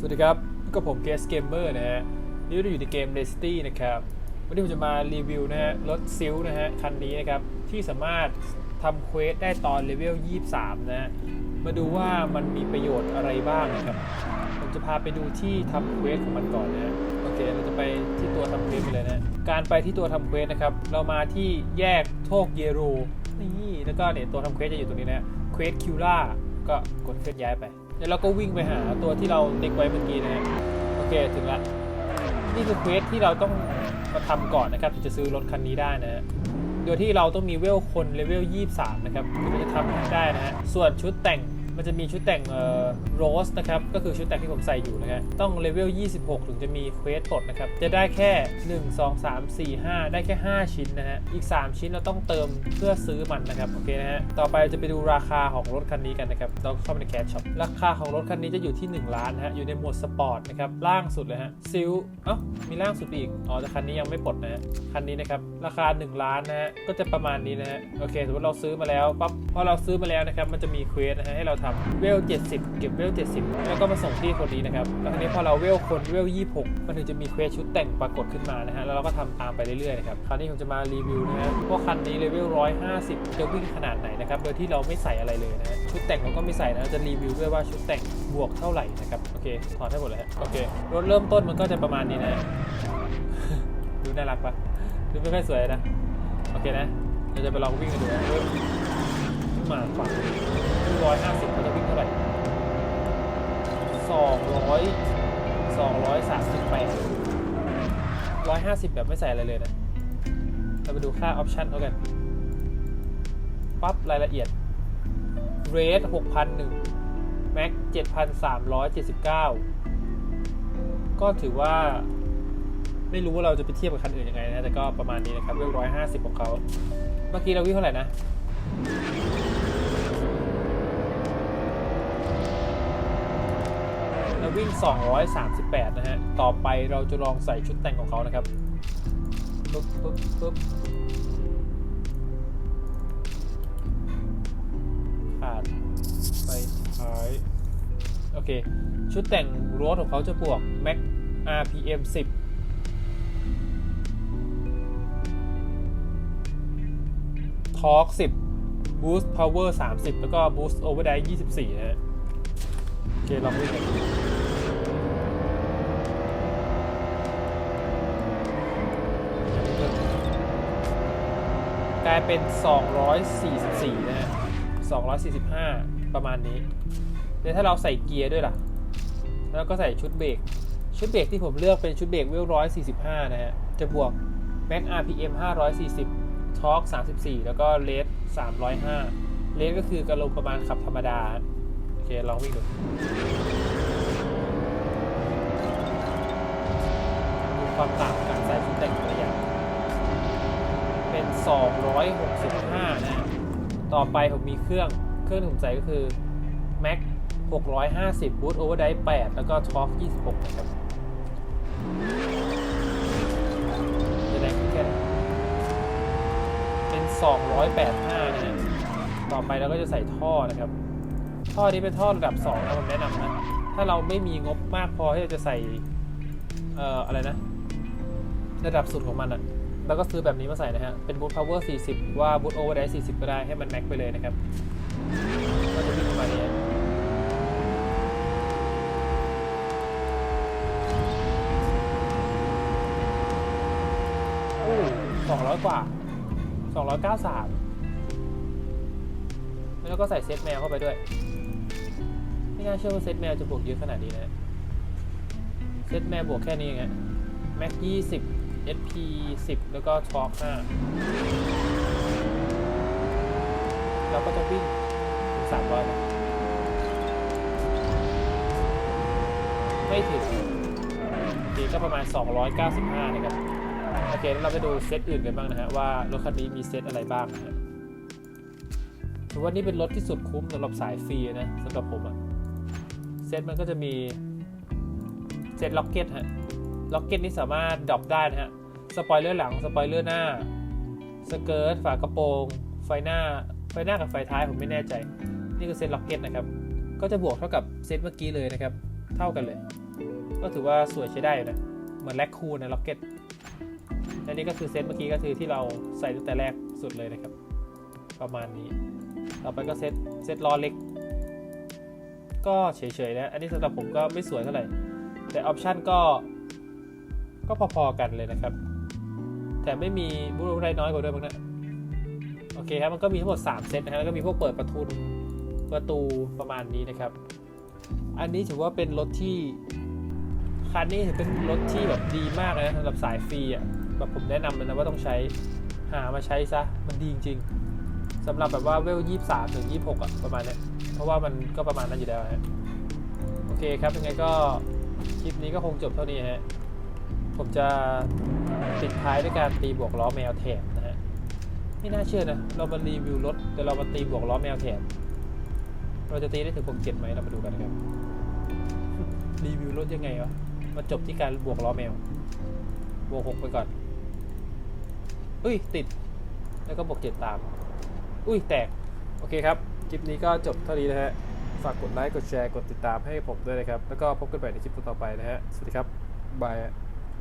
สวัสดีครับ ก็ผมเกสเกมเมอร์นะฮะ นี่เราอยู่ในเกม d e s t i นะครับ วันนี้ผมจะมารีวิวนะฮะ รถซิลนะฮะ คันนี้นะครับ ที่สามารถทำเควสได้ตอนเลเวล 23 นะฮะมาดูว่ามันมีประโยชน์อะไรบ้างนะครับ ผมจะพาไปดูที่ทำเควสของมันก่อนนะฮะโอเค เราจะไปที่ตัวทำเควสกันเลยนะ การไปที่ตัวทำเควสนะครับ เรามาที่แยกโทกเยโรนี่ แล้วก็เนี่ยตัวทำเควสจะอยู่ตรงนี้นะเควสคิวล่าก็กดเคลื่อนย้ายไป เดี๋ยวเราก็วิ่งไปหาตัวที่เราติ๊กไว้เมื่อกี้นะฮะโอเคถึงละนี่คือเควสที่เราต้องมาทำก่อนนะครับถึงจะซื้อรถคันนี้ได้นะฮะโดยที่เราต้องมีเวลคนเลเวล 23 นะครับถึงจะทำได้นะฮะส่วนชุดแต่ง มันจะมีชุดแต่งเอ่อโรสนะครับก็คือชุดแต่งที่ผมใส่อยู่นะฮะต้องเลเวล 26 ถึงจะมีเควสปลดนะครับจะได้แค่ 1 2 3 4 5 ได้แค่ 5 ชิ้นนะฮะอีก 3 ชิ้นเราต้องเติมเพื่อซื้อมันนะครับโอเคนะฮะต่อไปจะไปดูราคาของรถคันนี้กันนะครับเราเข้าไปในแคชช็อปราคาของรถคันนี้จะอยู่ที่ 1 ล้านนะฮะอยู่ในหมวดสปอร์ตนะครับล่างสุดเลยฮะซิลเอ้ามีล่างสุดอีกอ๋อแต่คันนี้ยังไม่ปลดนะฮะคันนี้นะครับราคา 1 ล้านนะฮะก็จะประมาณนี้นะฮะโอเคสมมติเราซื้อมาแล้วปั๊บพอเราซื้อมาแล้วนะครับมันจะมีเควสนะฮะให้เราทำเวล70 เก็บเวล70 แล้วก็มาส่งที่คนนี้นะครับแล้วทีนี้พอเราเวลคนเวล26 มันถึงจะมีเควสชุดแต่งปรากฏขึ้นมานะฮะแล้วเราก็ทำตามไปเรื่อยๆนะครับคราวนี้ผมจะมารีวิวนะฮะว่าคันนี้เลเวล150 จะวิ่งขนาดไหนนะครับโดยที่เราไม่ใส่อะไรเลยนะฮะชุดแต่งเราก็ไม่ใส่นะเราจะรีวิวด้วยว่าชุดแต่งบวกเท่าไหร่นะครับโอเคถอดให้หมดเลยฮะโอเครถเริ่มต้นมันก็จะประมาณนี้นะดูน่ารักปะดูไม่ค่อยสวยนะโอเคนะเราจะไปลองวิ่งกันดูนะ มาฝั่งร้อยห้าสิบเขาจะวิ่งเท่าไหร่สองร้อยสองร้อยสามสิบแปดร้อยห้าสิบแบบไม่ใส่อะไรเลยนะ เราไปดูค่าออปชันเขากัน ปั๊บรายละเอียดเรท6,001แม็ก7,379ก็ถือว่าไม่รู้ว่าเราจะไปเทียบกับคันอื่นยังไงนะ แต่ก็ประมาณนี้นะครับเวลร้อยห้าสิบของเขา เมื่อกี้เราวิ่งเท่าไหร่นะ วิ่ง 238 นะฮะ ต่อไปเราจะลองใส่ชุดแต่งของเขานะครับ ปึ๊บปึ๊บปึ๊บขาดไปท้าย โอเค ชุดแต่งรถของเขาจะบวก Max RPM 10 Torque 10 Boost Power 30 แล้วก็ Boost Overdrive 24 นะฮะ โอเค ลองวิ่งกัน กลายเป็น 244 นะฮะ245 ประมาณนี้แล้วถ้าเราใส่เกียร์ด้วยล่ะ แล้วก็ใส่ชุดเบรก ชุดเบรกที่ผมเลือกเป็นชุดเบรกเวล145 นะฮะ จะบวก Max RPM 540 Torque 34 แล้วก็ Rate 305 Rate ก็คือกระลมประมาณขับธรรมดา โอเค ลองวิ่งดูความต่างการใส่ชุดแต่งตัวอย่าง เป็น 265 นะ ต่อไปผมมีเครื่องเครื่องที่ผมใส่ก็คือ Max 650 Boot Overdrive 8 แล้วก็ Torque 26 นะครับจะได้แค่ไหนเป็น 285 นะต่อไปเราก็จะใส่ท่อนะครับ ท่อนี้เป็นท่อระดับ 2 นะผมแนะนำนะ ถ้าเราไม่มีงบมากพอที่เราจะใส่ เอ่อ อะไรนะ ระดับสุดของมันอะ่ะ แล้วก็ซื้อแบบนี้มาใส่นะฮะ เป็น Boot Power 40 ว่า Boot Overdrive 40 ก็ได้ให้มันแม็กไปเลยนะครับก็จะวิ่งประมาณนี้โอ้สองร้อยกว่าสองร้อยเก้าสามแล้วก็ใส่เซตแมวเข้าไปด้วย ไม่น่าเชื่อว่าเซตแมวจะบวกเยอะขนาดนี้นะ เซตแมวบวกแค่นี้เองแม็กยี่สิบ SP 10 แล้วก็ทอร์ก5เราก็จะวิ่งถึง300นะไม่ถึงดีก็ประมาณ 295 นะครับ โอเคแล้วเราไปดูเซตอื่นกันบ้างนะฮะ ว่ารถคันนี้มีเซตอะไรบ้างนะฮะถือว่านี่เป็นรถที่สุดคุ้มสำหรับสายฟรีนะสำหรับผมอะเซตมันก็จะมีเซตล็อกเก็ตฮะ ล็อกเก็ตนี้สามารถดรอปได้นะฮะ สปอยเลอร์หลัง สปอยเลอร์หน้า สเกิร์ต ฝากระโปรง ไฟหน้า ไฟหน้ากับไฟท้ายผมไม่แน่ใจ นี่คือเซตล็อกเก็ตนะครับ ก็จะบวกเท่ากับเซตเมื่อกี้เลยนะครับ เท่ากันเลย ก็ถือว่าสวยใช้ได้นะ เหมือนแลคคูนนะล็อกเก็ตและนี่ก็คือเซตเมื่อกี้ก็คือที่เราใส่ตั้งแต่แรกสุดเลยนะครับ ประมาณนี้ ต่อไปก็เซตเซตล้อเล็ก ก็เฉยๆนะ อันนี้สำหรับผมก็ไม่สวยเท่าไหร่ แต่ออปชันก็ ก็พอๆกันเลยนะครับแต่ไม่มีบูรูไรน้อยกว่าด้วยมั้งนะโอเคครับมันก็มีทั้งหมด 3 เซตนะฮะแล้วก็มีพวกเปิดประทุนประตูประมาณนี้นะครับ อันนี้ถือว่าเป็นรถที่คันนี้ถือเป็นรถที่แบบดีมากเลยนะสำหรับสายฟรีอะแบบผมแนะนำเลยนะว่าต้องใช้หามาใช้ซะมันดีจริงๆสำหรับแบบว่าเวลยี่สามถึงยี่หกอะประมาณเนี้ยเพราะว่ามันก็ประมาณนั้นอยู่แล้วฮะโอเคครับยังไงก็คลิปนี้ก็คงจบเท่านี้ฮะ ผมจะปิดท้ายด้วยการตีบวกล้อแมวแถมนะฮะไม่น่าเชื่อนะ เรามารีวิวรถแต่เรามาตีบวกล้อแมวแถมเราจะตีได้ถึงบวกเจ็ดไหมเรามาดูกันนะครับรีวิวรถยังไงวะมาจบที่การบวกล้อแมว บวกหกไปก่อนอุ้ยติด แล้วก็บวกเจ็ดตาม อุ้ยแตก โอเคครับ คลิปนี้ก็จบเท่านี้นะฮะ ฝากกดไลค์ กดแชร์ กดติดตามให้ผมด้วยนะครับ แล้วก็พบกันใหม่ในคลิปต่อไปนะฮะ สวัสดีครับ บาย